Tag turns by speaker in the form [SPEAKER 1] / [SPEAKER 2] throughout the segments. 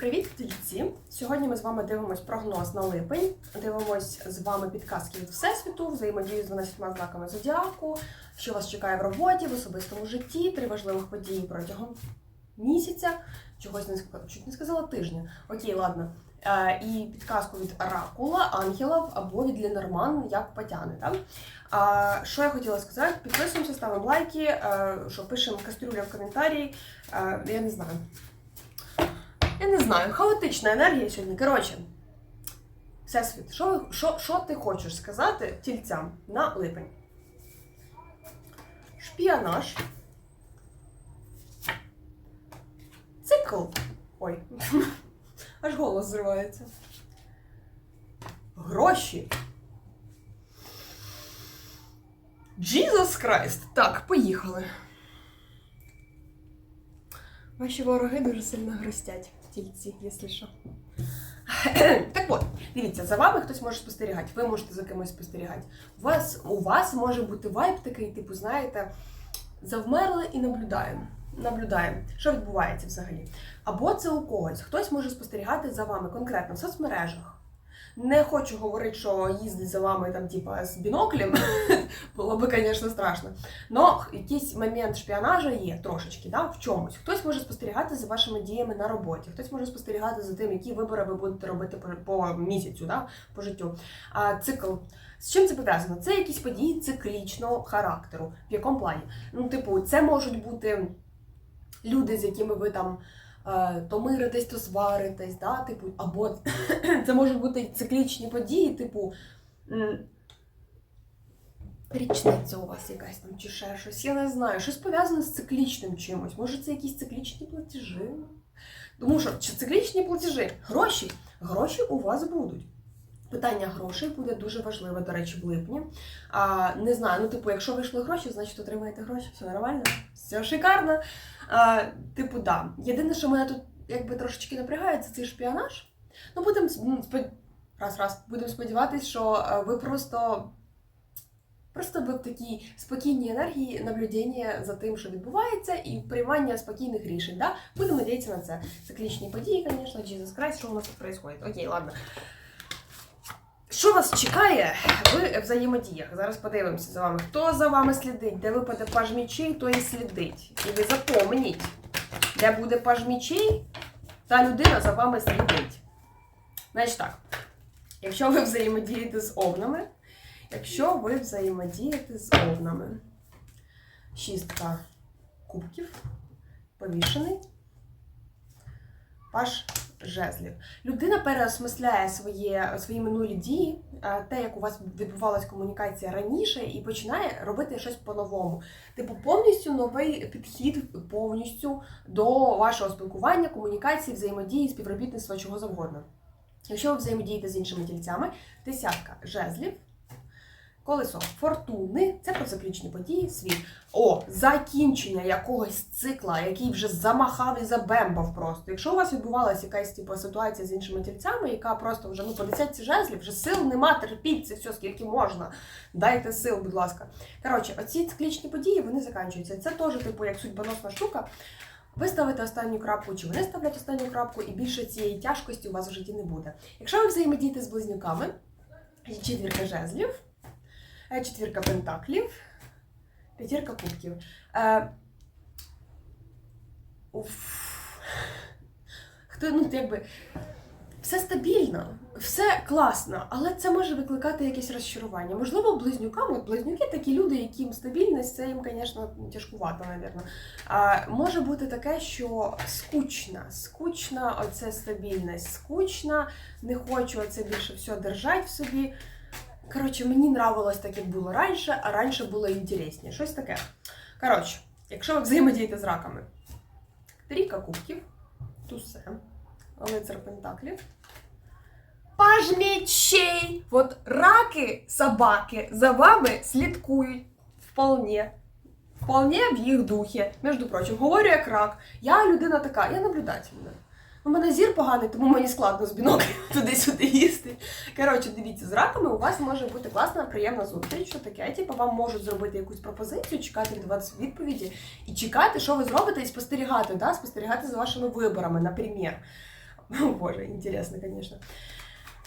[SPEAKER 1] Привіт, тільці! Сьогодні ми з вами дивимось прогноз на липень. Дивимось з вами підказки від Всесвіту, взаємодію з 12 знаками зодіаку, що вас чекає в роботі, в особистому житті, три важливих події протягом місяця. Чогось не чуть не сказала тижня. Окей, ладно. Е, і підказку від Оракула, ангелів або від Ленорман, як потяне. Так? А, що я хотіла сказати? Підписуємося, ставимо лайки, е, що пишемо кастрюля в коментарі. Е, я не знаю. Я не знаю, хаотична енергія сьогодні. Коротше, Всесвіт, що, що, що ти хочеш сказати тільцям на липень? Шпіонаж. Цикл. Ой. Аж голос зривається. Гроші. Jesus Christ. Так, поїхали. Ваші вороги дуже сильно грустять в тільці, якщо що. Так от, дивіться, за вами хтось може спостерігати, ви можете за кимось спостерігати. У вас, у вас може бути вайб такий, типу, знаєте, завмерли і наблюдаємо. Наблюдаємо, що відбувається взагалі. Або це у когось. Хтось може спостерігати за вами конкретно в соцмережах. Не хочу говорити, що їздить за вами там, типа, з біноклем. Було би, звісно, страшно. Но якийсь момент шпіонажа є трошечки, да, в чомусь. Хтось може спостерігати за вашими діями на роботі, хтось може спостерігати за тим, які вибори ви будете робити по, місяцю, да, по життю. А цикл. З чим це пов'язано? Це якісь події циклічного характеру. В якому плані? Ну, типу, це можуть бути люди, з якими ви там. Е, То миритесь, то сваритесь, да? типу, або це можуть бути циклічні події, типу річниця у вас якась там чи ще щось. Я не знаю, щось пов'язане з циклічним чимось. Може, це якісь циклічні платежі? Тому що чи циклічні платежі, гроші, гроші у вас будуть. Питання грошей буде дуже важливе, до речі, в липні. А, не знаю, ну типу, якщо вийшли гроші, значить отримаєте гроші, все нормально, все шикарно. А, типу, да. Єдине, що мене тут якби трошечки напрягає, це цей шпіонаж. Ну, будемо спод... раз, раз, будемо сподіватися, що е, ви просто. Просто ви в такій спокійній енергії наблюдення за тим, що відбувається, і приймання спокійних рішень. Да? Будемо надіятися на це. Циклічні події, звісно, Jesus Christ, що у нас тут відбувається. Окей, ладно. Що вас чекає в взаємодіях? Зараз подивимося за вами. Хто за вами слідить? Де випаде паж мічей, то і слідить. І ви запомніть, де буде паж мічей, та людина за вами слідить. Значить так, якщо ви взаємодієте з овнами, якщо ви взаємодієте з овнами, шістка кубків, повішений, паж жезлів. Людина переосмисляє своє, свої минулі дії, те, як у вас відбувалась комунікація раніше, і починає робити щось по-новому. Типу, повністю новий підхід повністю до вашого спілкування, комунікації, взаємодії, співробітництва, чого завгодно. Якщо ви взаємодієте з іншими тільцями, десятка жезлів. Колесо фортуни це про циклічні події, світ. О, закінчення якогось цикла, який вже замахав і забембав просто. Якщо у вас відбувалася якась типу, ситуація з іншими тільцями, яка просто вже ну, по десятці жезлів, вже сил нема, терпіть це все, скільки можна. Дайте сил, будь ласка. Коротше, оці циклічні події вони закінчуються. Це теж, типу, як судьбоносна штука. Ви ставите останню крапку, чи вони ставлять останню крапку, і більше цієї тяжкості у вас в житті не буде. Якщо ви взаємодієте з близнюками, четвірка жезлів, четвірка пентаклів, п'ятірка кубків. Е. Хто, ну, якби, все стабільно, все класно, але це може викликати якесь розчарування. Можливо, близнюкам, от близнюки такі люди, яким стабільність, це їм, звісно, тяжкувато, мабуть. Може бути таке, що скучна, скучна оце стабільність, скучна, не хочу оце більше все держати в собі. Коротше, мені нравилось так, як було раніше, а раніше було інтересніше. Щось таке. Коротше, якщо ви взаємодієте з раками, трійка кубків, тусе, лицар пентаклів. Паж мечей! От раки, собаки за вами слідкують вполне. Вполне в їх духі. Між прочим, говорю як рак. Я людина така, я наблюдательна. У мене зір поганий, тому мені складно з біноклем туди-сюди їсти. Коротше, дивіться, з раками у вас може бути класна, приємна зустріч. Що таке? Типу, вам можуть зробити якусь пропозицію, чекати від вас відповіді і чекати, що ви зробите, і спостерігати, да? спостерігати за вашими виборами, наприклад. О, Боже, інтересно, звісно.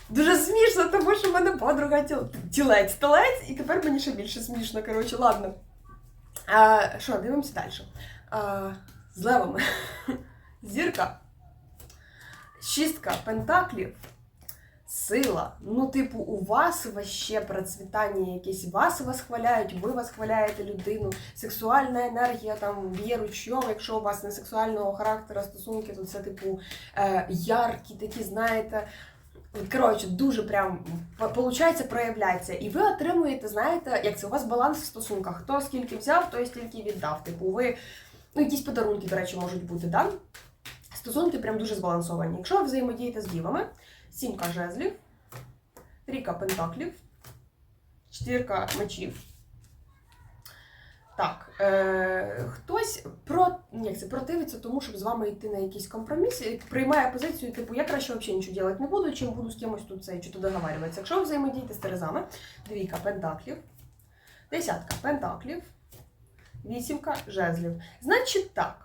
[SPEAKER 1] Дуже смішно, тому що в мене подруга тіл- тілець телець, і тепер мені ще більше смішно. Коротше, ладно. Що, дивимося далі. А, з левами. Зірка. Шістка пентаклів. Сила. Ну, типу, у вас вообще процвітання якесь, вас восхваляють, ви восхваляєте людину, сексуальна енергія там б'є ручйом, якщо у вас не сексуального характеру стосунки, то це, типу, е, яркі, такі, знаєте. Коротше, дуже прям виходить, проявляється. І ви отримуєте, знаєте, як це у вас баланс в стосунках. Хто скільки взяв, той стільки віддав. Типу, ви ну, якісь подарунки, до речі, можуть бути, да? Стосунки прям дуже збалансовані. Якщо ви взаємодієте з дівами, сімка жезлів, трійка пентаклів, четвірка мечів. Так, е, хтось про, як це, противиться тому, щоб з вами йти на якийсь компроміс, приймає позицію, типу, я краще взагалі нічого робити не буду, чим буду з кимось тут це, чи то договарюватися. Якщо ви взаємодієте з Терезами, двійка пентаклів, десятка пентаклів, вісімка жезлів. Значить так.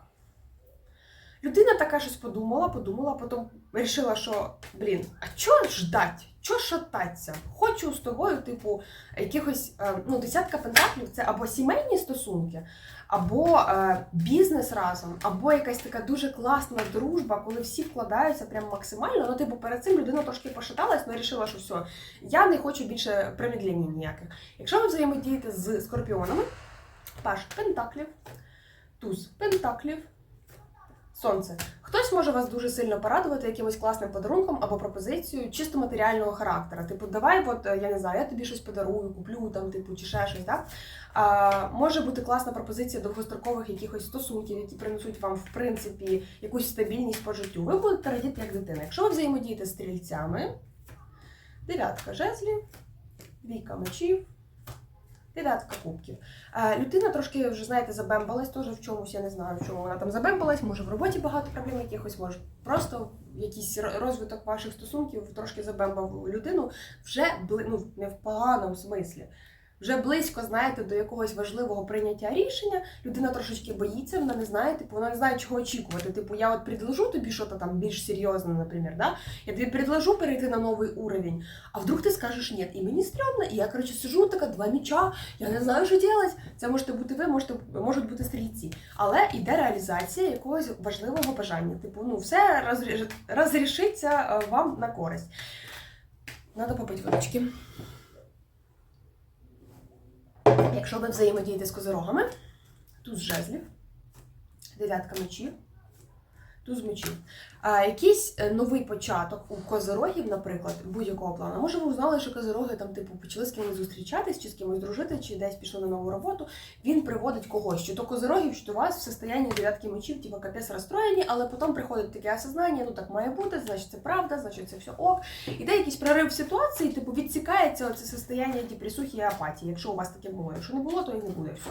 [SPEAKER 1] Людина така щось подумала, подумала, потім вирішила, що блін, а чого ждать? Чого шататися? Хочу з тобою, типу, якихось е, ну, десятка пентаклів це або сімейні стосунки, або е, бізнес разом, або якась така дуже класна дружба, коли всі вкладаються прям максимально. Ну, типу, перед цим людина трошки пошаталась, але вирішила, що все, я не хочу більше промідлень ніяких. Якщо ви взаємодієте з скорпіонами, паш пентаклів, туз пентаклів. Сонце. Хтось може вас дуже сильно порадувати якимось класним подарунком або пропозицією чисто матеріального характера. Типу, давай, от е, я не знаю, я тобі щось подарую, куплю там, типу, чи ще щось. Да? А, може бути класна пропозиція довгострокових якихось стосунків, які принесуть вам, в принципі, якусь стабільність по життю. Ви будете радіти як дитина. Якщо ви взаємодієте з стрільцями, дев'ятка жезлів, двійка мечів. Дев'ятка кубків. Людина трошки вже, знаєте, забембалась теж в чомусь, я не знаю, в чому вона там забембалась, може в роботі багато проблем якихось, може просто якийсь ро- розвиток ваших стосунків трошки забембав людину вже ну, не в поганому смислі. Вже близько, знаєте, до якогось важливого прийняття рішення, людина трошечки боїться, вона не знає, типу, вона не знає, чого очікувати. Типу, я от предложу тобі щось там більш серйозне, наприклад, да? я тобі предложу перейти на новий уровень, а вдруг ти скажеш ні, і мені стрьомно, і я, коротше, сижу така, два міча, я не знаю, що робити. Це можете бути ви, можете, можуть бути стрільці. Але йде реалізація якогось важливого бажання. Типу, ну, все розрішиться е, вам на користь. Надо попити водички. Якщо ви взаємодієте з козирогами, туз жезлів, дев'ятка мечів, туз мечів. А, якийсь е, новий початок у козирогів, наприклад, будь-якого плану. Може, ви узнали, що козироги там, типу, почали з кимось зустрічатись, чи з кимось дружити, чи десь пішли на нову роботу. Він приводить когось, чи то козирогів, чи то вас в состоянні дев'ятки мечів, типу капець розстроєні, але потім приходить таке осознання, ну так має бути, значить це правда, значить це все ок. Іде якийсь прорив ситуації, типу відсікається оце состояння депресухи і апатії, якщо у вас таке було. Якщо не було, то і не буде. Все,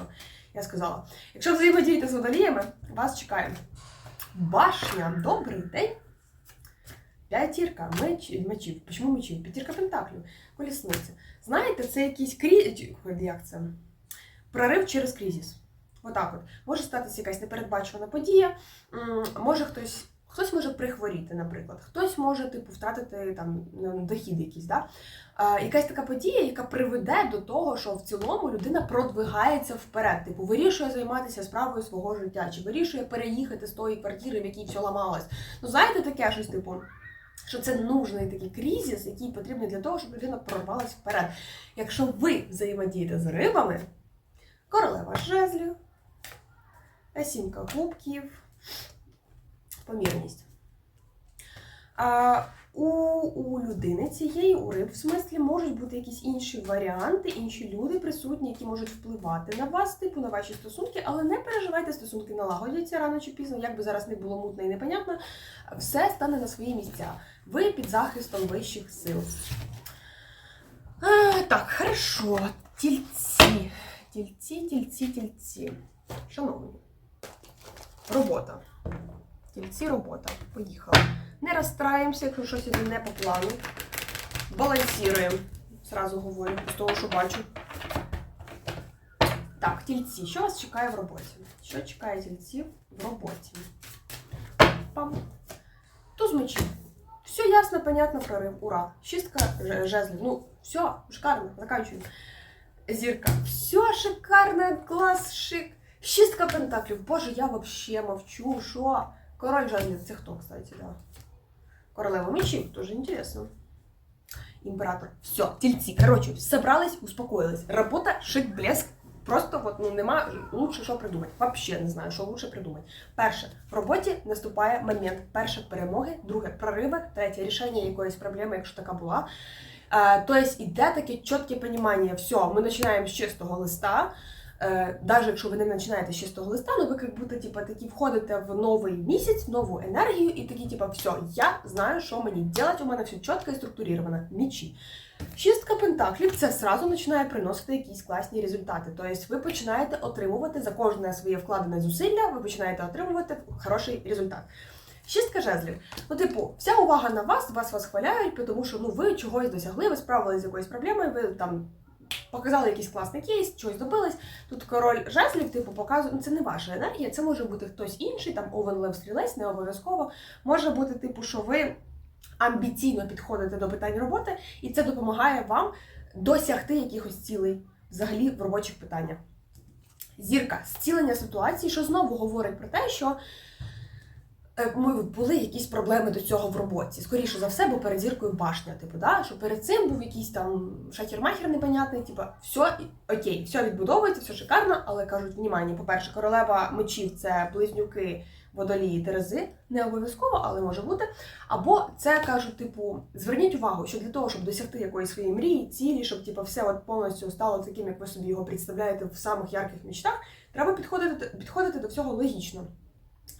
[SPEAKER 1] я сказала. Якщо взаємодієте з водоліями, вас чекає. Башня, добрий день. П'ятірка меч... мечів. Чому мечів? П'ятірка пентаклів, колісниця. Знаєте, це якийсь крі... як це? прорив через кризіс. Отак от. Може статися якась непередбачувана подія, може хтось. Хтось може прихворіти, наприклад, хтось може типу втратити там ну, дохід якийсь, да? а, якась така подія, яка приведе до того, що в цілому людина продвигається вперед, типу вирішує займатися справою свого життя, чи вирішує переїхати з тої квартири, в якій все ламалось. Ну знаєте, таке щось типу. Що це нужний такий кризис, який потрібний для того, щоб людина прорвалась вперед. Якщо ви взаємодієте з рибами, королева жезлів, сімка кубків, помірність. А у, у людини цієї, у риб, в смислі, можуть бути якісь інші варіанти, інші люди присутні, які можуть впливати на вас, типу на ваші стосунки, але не переживайте, стосунки налагодяться рано чи пізно, як би зараз не було мутно і непонятно, все стане на свої місця. Ви під захистом вищих сил. А, так, хорошо. Тільці. Тільці, тільці, тільці. Шановні. Робота. Тільці робота. Поїхали. Не розстраємося, якщо щось іде не по плану. Балансіруємо. Зразу говорю, з того, що бачу. Так, тільці. Що вас чекає в роботі? Що чекає тільців в роботі? Пам. Туз мечів. Все ясно, понятно, прорыв. Ура. Шістка ж- жезлів. Ну, все, шикарно, заканчиваем. Зірка. Все шикарно, клас, шик. Шістка пентаклів. Боже, я вообще мовчу. Що? Король жезлів. Це хто, кстати, да? Королева мечів, тоже интересно. Імператор. Все, тільці. Короче, собрались, успокоились. Работа, шик, блеск. Просто от, ну, нема лучше що придумати. Вообще не знаю, що лучше придумати. Перше, в роботі наступає момент. Перше перемоги, друге прориви, третє рішення якоїсь проблеми, якщо така була. Тобто іде таке чітке розуміння, все, ми починаємо з чистого листа. Е, Навіть якщо ви не починаєте з чистого листа, ну ви як будто типа, такі входите в новий місяць, нову енергію, і такі, типа, все, я знаю, що мені робити, у мене все чітко і структурировано. Мічі. Шістка пентаклів це сразу починає приносити якісь класні результати. Тобто ви починаєте отримувати за кожне своє вкладене зусилля, ви починаєте отримувати хороший результат. Шістка жезлів. Ну, типу, вся увага на вас, вас восхваляють, тому що ну, ви чогось досягли, ви справилися з якоюсь проблемою, ви там показали якийсь класний кейс, чогось добились. Тут король жезлів, типу, показує, ну це не ваша енергія, це може бути хтось інший, там овен лев стрілець, не обов'язково. Може бути, типу, що ви амбіційно підходите до питань роботи, і це допомагає вам досягти якихось цілей взагалі в робочих питаннях. Зірка зцілення ситуації, що знову говорить про те, що ми були якісь проблеми до цього в роботі. Скоріше за все, бо перед зіркою башня, типу, да? що перед цим був якийсь там шахер-махер непонятний, типу, все окей, все відбудовується, все шикарно, але кажуть, внимання, по-перше, королева мечів це близнюки водолії Терези, не обов'язково, але може бути. Або це кажуть, типу, зверніть увагу, що для того, щоб досягти якоїсь своєї мрії, цілі, щоб типу, все от повністю стало таким, як ви собі його представляєте в самих ярких мечтах, треба підходити, підходити до всього логічно,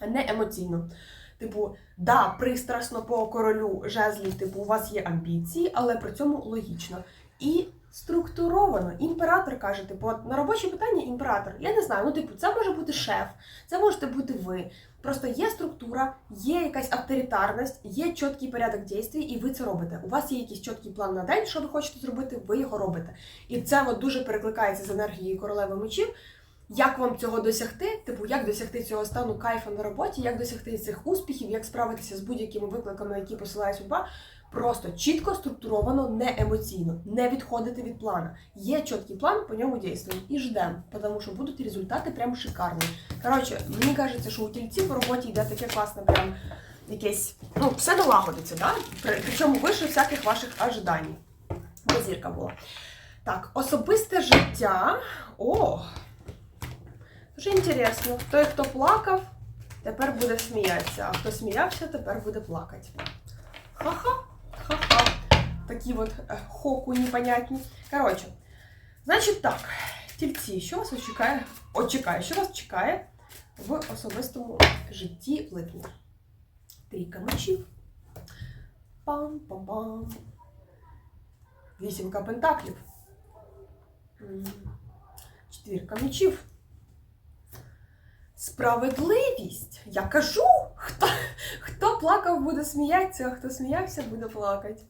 [SPEAKER 1] не емоційно. Типу, да, пристрасно по королю жезлів, типу, у вас є амбіції, але при цьому логічно. І структуровано. Імператор каже, типу, на робочі питання імператор. Я не знаю, ну типу, це може бути шеф, це можете бути ви. Просто є структура, є якась авторитарність, є чіткий порядок дій, і ви це робите. У вас є якийсь чіткий план на день, що ви хочете зробити, ви його робите. І це от дуже перекликається з енергією королеви мечів. Як вам цього досягти? Типу, як досягти цього стану кайфа на роботі, як досягти цих успіхів, як справитися з будь-якими викликами, які посилає судьба? Просто чітко, структуровано, не емоційно, не відходити від плана. Є чіткий план, по ньому дійствуємо і ждемо, тому що будуть результати прям шикарні. Коротше, мені кажеться, що у тільці по роботі йде таке класне, прям якесь, ну, все налагодиться, да? При- причому вище всяких ваших ожидань. Зірка була. Так, особисте життя. О! Дуже інтересно. Той, хто плакав, тепер буде сміятися, а хто сміявся, тепер буде плакати. Ха-ха, ха-ха. Такі от е, хоку непонятні. Коротше, значить так, тільці, що вас чекає? О, чекає, що вас чекає в особистому житті в липні? Трійка мечів. Пам-пам-пам. Вісімка пентаклів. М. Четвірка мечів. Справедливість. Я кажу, хто, хто плакав, буде сміятися, а хто сміявся, буде плакати.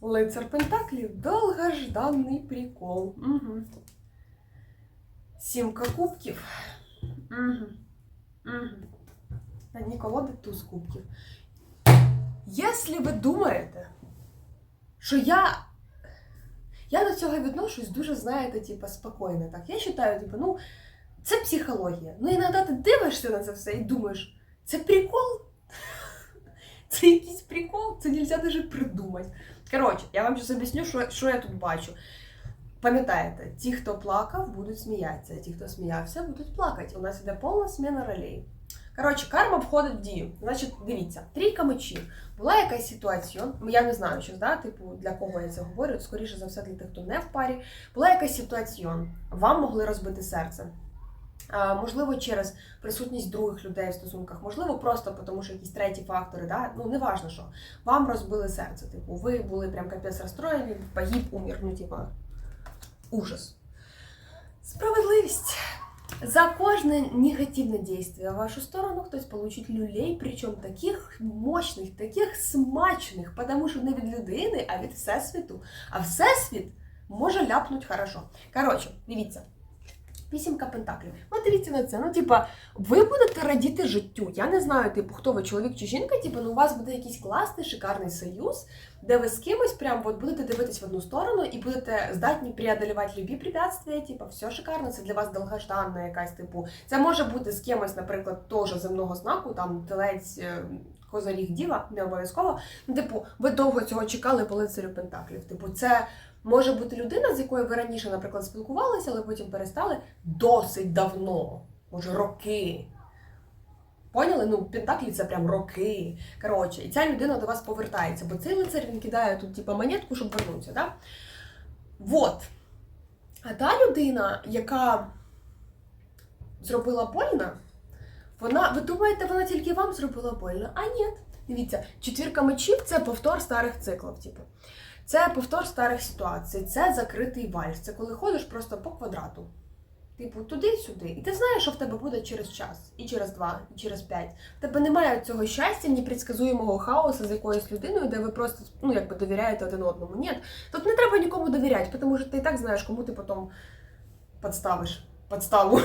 [SPEAKER 1] Лицар Пентаклів довгожданий прикол. Угу. Сімка кубків. Угу. Угу. На дні колоди туз кубків. Якщо ви думаєте, що я. Я до цього відношусь дуже, знаєте, типу, спокійно. Так. Я вважаю, типу, ну, це психологія. Ну, іноді ти дивишся на це все і думаєш, це прикол? Це якийсь прикол, це нельзя даже придумати. Коротше, я вам зараз об'ясню, що, що я тут бачу. Пам'ятаєте, ті, хто плакав, будуть сміятися, ті, хто сміявся, будуть плакати. У нас іде повна зміна ролей. Коротше, карма входить в дію. Значить, дивіться, трійка мечів. Була якась ситуація, я не знаю, що да, типу, для кого я це говорю, скоріше за все, для тих, хто не в парі. Була якась ситуація, вам могли розбити серце. Можливо, через присутність других людей в стосунках, можливо, просто тому, що якісь треті фактори, да? ну неважно що. Вам розбили серце. Типу, ви були прям капець розстроєні, погиб, умер, ну типа ужас. Справедливість. За кожне негативне действие в вашу сторону хтось получить люлей, причому таких мощних, таких смачних, тому що не від людини, а від всесвіту. А всесвіт може ляпнуть хорошо. Коротше, дивіться. Вісімка пентаклів. Ну, дивіться на це. Ну, типа, ви будете радіти життю. Я не знаю, типу, хто ви, чоловік чи жінка, типу, ну у вас буде якийсь класний, шикарний союз, де ви з кимось прям от будете дивитись в одну сторону і будете здатні преодолівати любі препятствия, типу, все шикарно, це для вас довгожданна якась, типу. Це може бути з кимось, наприклад, теж земного знаку, там телець. Козаріг діва, не обов'язково. Ну, типу, ви довго цього чекали по лицарю Пентаклів. Типу, це може бути людина, з якою ви раніше, наприклад, спілкувалися, але потім перестали досить давно, може, роки. Поняли? Ну, Пентаклі це прям роки. Коротше, і ця людина до вас повертається, бо цей лицар він кидає тут, типу, монетку, щоб вернутися. Да? Вот. А та людина, яка зробила больно, вона, ви думаєте, вона тільки вам зробила больно? А ні. Дивіться, четвірка мечів це повтор старих циклів. Типу. Це повтор старих ситуацій, це закритий вальс. Це коли ходиш просто по квадрату. Типу, туди-сюди. І ти знаєш, що в тебе буде через час, і через два, і через п'ять. В тебе немає цього щастя, непредсказуємого хаосу з якоюсь людиною, де ви просто ну, якби довіряєте один одному. Ні. Тут не треба нікому довіряти, тому що ти і так знаєш, кому ти потім підставиш подставу.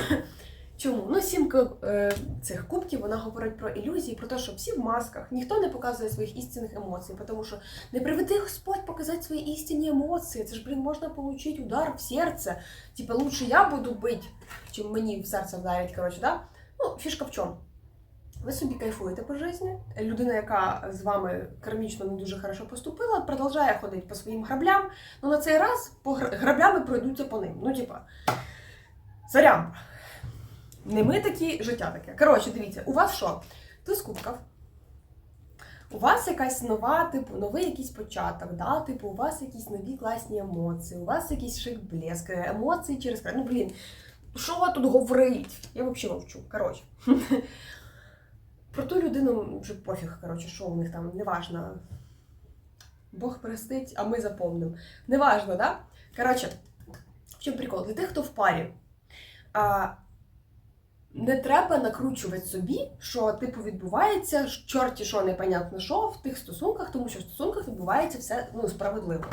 [SPEAKER 1] Чому? Ну, сімка е, цих кубків вона говорить про ілюзії, про те, що всі в масках, ніхто не показує своїх істинних емоцій, тому що не приведи Господь показати свої істинні емоції. Це ж, блін, можна отримати удар в серце. Типа, лучше я буду бити, чим мені в серце вдарять. Коротше, да? Ну, фішка в чому? Ви собі кайфуєте по житті. Людина, яка з вами кармічно не дуже хорошо поступила, продовжує ходити по своїм граблям. Ну на цей раз по гра- граблями пройдуться по ним. Ну, типа, сорян. Не ми такі, життя таке. Коротше, дивіться, у вас що? Туз кубків. У вас якась нова, типу, новий якийсь початок, да? типу, у вас якісь нові класні емоції, у вас якийсь шик блеск, емоції через край. Ну, блін, що тут говорить? Я взагалі мовчу. Коротше. Про ту людину вже пофіг, коротше, що у них там, неважно. Бог простить, а ми запомнимо. Неважно, да? Коротше, в чому прикол? Для тих, хто в парі. А, не треба накручувати собі, що типу відбувається чорті, що непонятно що в тих стосунках, тому що в стосунках відбувається все ну, справедливо.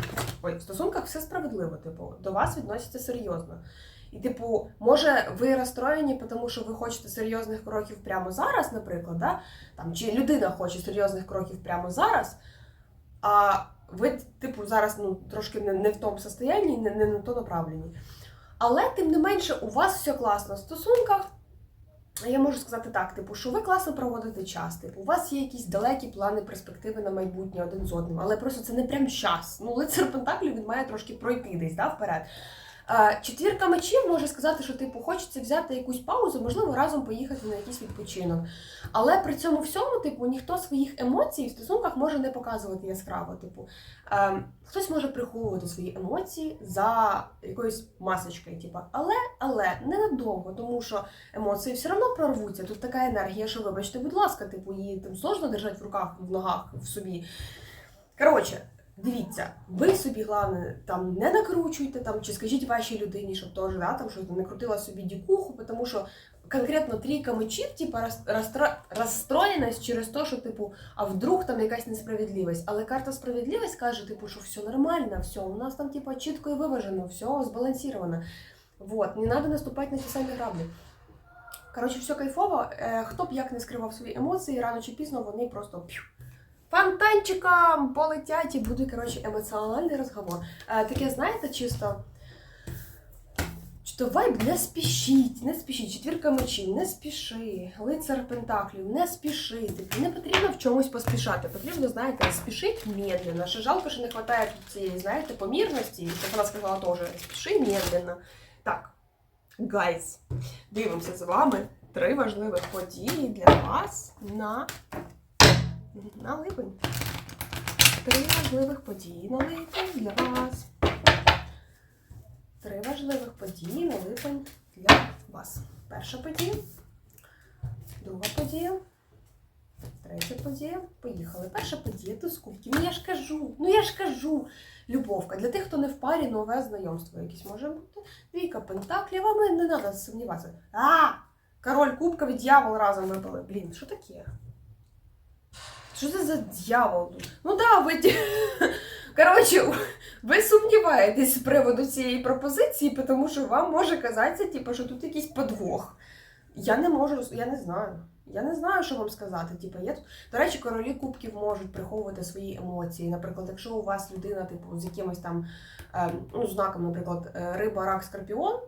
[SPEAKER 1] Ой, в стосунках все справедливо, типу, до вас відносяться серйозно. І, типу, може, ви розстроєні, тому що ви хочете серйозних кроків прямо зараз, наприклад, да? Там, чи людина хоче серйозних кроків прямо зараз, а ви, типу, зараз ну, трошки не, не в тому состоянні, не, не на то направлені. Але тим не менше, у вас все класно в стосунках. Я можу сказати так, типу, що ви класно проводите час. Типу, у вас є якісь далекі плани, перспективи на майбутнє один з одним, але просто це не прям час. Ну, лицар Пентаклів він має трошки пройти десь да, вперед. Четвірка мечів може сказати, що типу хочеться взяти якусь паузу, можливо, разом поїхати на якийсь відпочинок. Але при цьому всьому, типу, ніхто своїх емоцій в стосунках може не показувати яскраво. Типу, е, хтось може приховувати свої емоції за якоюсь масочкою, типу, але, але ненадовго, тому що емоції все одно прорвуться. Тут така енергія, що вибачте, будь ласка, типу, її там сложно держати в руках, в ногах, в собі. Коротше, дивіться, ви собі головне там не накручуйте там, чи скажіть вашій людині, щоб теж да, там щось не крутила собі дікуху, тому що конкретно трійка мечів, типу, розстроєність через те, що типу, а вдруг там якась несправедливість. Але карта справедливість каже, типу, що все нормально, все, у нас там типу, чітко і виважено, все збалансировано. Вот, не треба наступати на ті самі граблі. Коротше, все кайфово. Е, Хто б як не скривав свої емоції, рано чи пізно вони просто. Фонтанчиком полетять і буде, коротше, емоціональний розговор. Е, таке, знаєте, чисто. Що вайб не спішіть, не спішіть. Четвірка мечів, не спіши. Лицар Пентаклів, не спіши. Типу, не потрібно в чомусь поспішати. Потрібно, знаєте, спішить медленно. Ще жалко, що не вистачає цієї, знаєте, помірності. Як вона сказала теж, спіши медленно. Так, гайз, дивимося з вами три важливих події для вас на, на липень. Три важливих події на липень для вас. Три важливих події на липень для вас. Перша подія, друга подія, третя подія. Поїхали. Перша подія туз кубків. Ну я ж кажу, ну я ж кажу. Любовка. Для тих, хто не в парі, нове знайомство якесь може бути. Двійка пентаклів, вам не треба сумніватися. А! Король кубків і дьявол разом випали. Блін, що таке? Що це за дьявол? Ну да, ви, Коротше, ви сумніваєтесь з приводу цієї пропозиції, тому що вам може казатися, типу, що тут якийсь подвох. Я не можу, я не знаю. Я не знаю, що вам сказати. Типу, є тут... До речі, королі кубків можуть приховувати свої емоції. Наприклад, якщо у вас людина, типу, з якимось там е, ну, знаком, наприклад, е, риба, рак, скорпіон,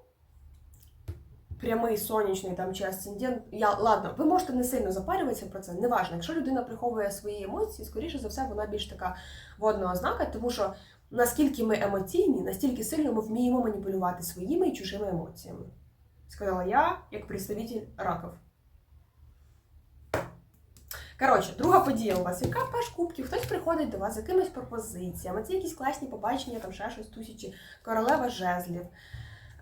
[SPEAKER 1] прямий сонячний там чи асцендент, я ладно, ви можете не сильно запарюватися про це, неважно. Якщо людина приховує свої емоції, скоріше за все, вона більш така водного знака, тому що наскільки ми емоційні, настільки сильно ми вміємо маніпулювати своїми і чужими емоціями. Сказала я, як представитель раків. Коротше, друга подія у вас, яка паш кубків, хтось приходить до вас з якимись пропозиціями, це якісь класні побачення, там ще щось тисячі, королева жезлів.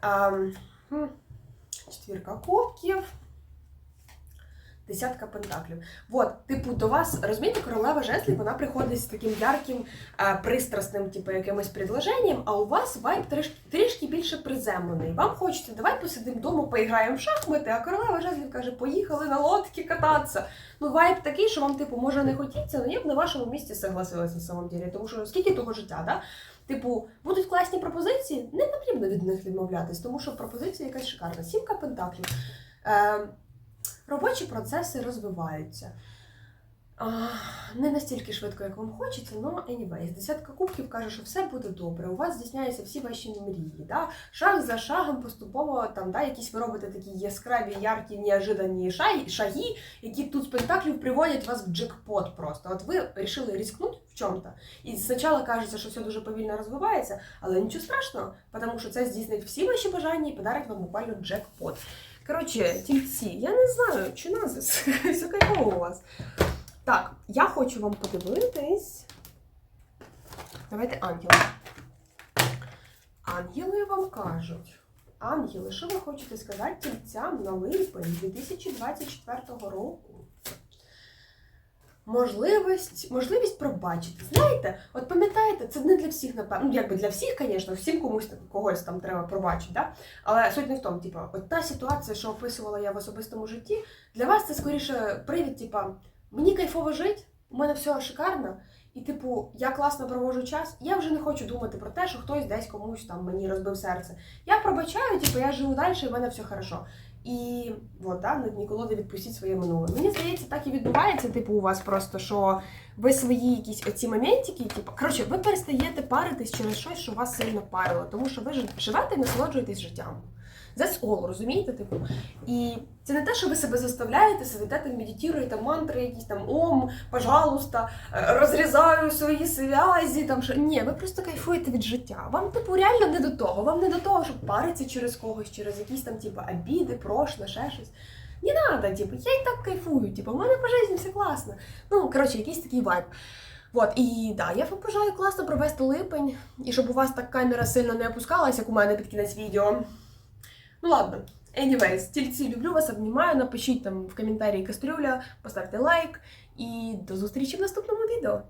[SPEAKER 1] Ем, хм, четвірка кубків. Десятка пентаклів. От, типу, до вас, розумієте, королева жезлів, вона приходить з таким ярким, е, пристрасним, типу, якимось предложенням, а у вас вайб трішки, трішки більше приземлений. Вам хочеться, давай посидимо вдома, поіграємо в шахмати, а королева жезлів каже, поїхали на лодки кататися. Ну, вайб такий, що вам, типу, може не хотіться, але я б на вашому місці согласилася на самом деле. Тому що скільки того життя, да? Типу, будуть класні пропозиції, не потрібно від них відмовлятись, тому що пропозиція якась шикарна. Сімка пентаклів. Е, робочі процеси розвиваються. Не настільки швидко, як вам хочеться, але anyways. Десятка кубків каже, що все буде добре. У вас здійсняються всі ваші мрії. Да? Шаг за шагом поступово там, да, якісь ви робите такі яскраві, яркі, неожидані шаги, які тут з пентаклів приводять вас в джекпот просто. От ви вирішили ризикнути в чому-то. І спочатку кажеться, що все дуже повільно розвивається, але нічого страшного, тому що це здійснить всі ваші бажання і подарить вам буквально джекпот. Коротше, тільці, я не знаю, чи назис. Все кайфово у вас. Так, я хочу вам подивитись. Давайте ангели. Ангели вам кажуть. Ангели, що ви хочете сказати тільцям на липень 2024 року? Можливість, можливість пробачити. Знаєте, от пам'ятаєте, це не для всіх, напевно. Ну, якби для всіх, звісно, всім комусь когось там треба пробачити, да? але суть не в тому, типу, от та ситуація, що описувала я в особистому житті, для вас це скоріше привід, типа, мені кайфово жити, у мене все шикарно, і, типу, я класно проводжу час, я вже не хочу думати про те, що хтось десь комусь там мені розбив серце. Я пробачаю, типу, я живу далі, і в мене все хорошо. І от, да, ніколи не відпустіть своє минуле. Мені здається, так і відбувається, типу, у вас просто, що ви свої якісь оці моментики, типу, коротше, ви перестаєте паритись через щось, що вас сильно парило, тому що ви жи- живете і насолоджуєтесь життям. That's all, розумієте? Типу? І це не те, що ви себе заставляєте, сидите там, медитуєте, мантри, якісь там ом, пожалуйста, е, розрізаю свої зв'язі. Там що. Ні, ви просто кайфуєте від життя. Вам, типу, реально не до того. Вам не до того, щоб паритися через когось, через якісь там, типу, обіди, прошле, ще щось. Не надо, типу, я і так кайфую, типу, у мене по житті все класно. Ну, коротше, якийсь такий вайб. Вот, і да, я вам бажаю класно провести липень, і щоб у вас так камера сильно не опускалась, як у мене під кінець відео. Ну ладно. Anyways, тельцы люблю вас, обнімаю. Напишіть там в коментарі кастрюля, поставте лайк і до зустрічі в наступному відео.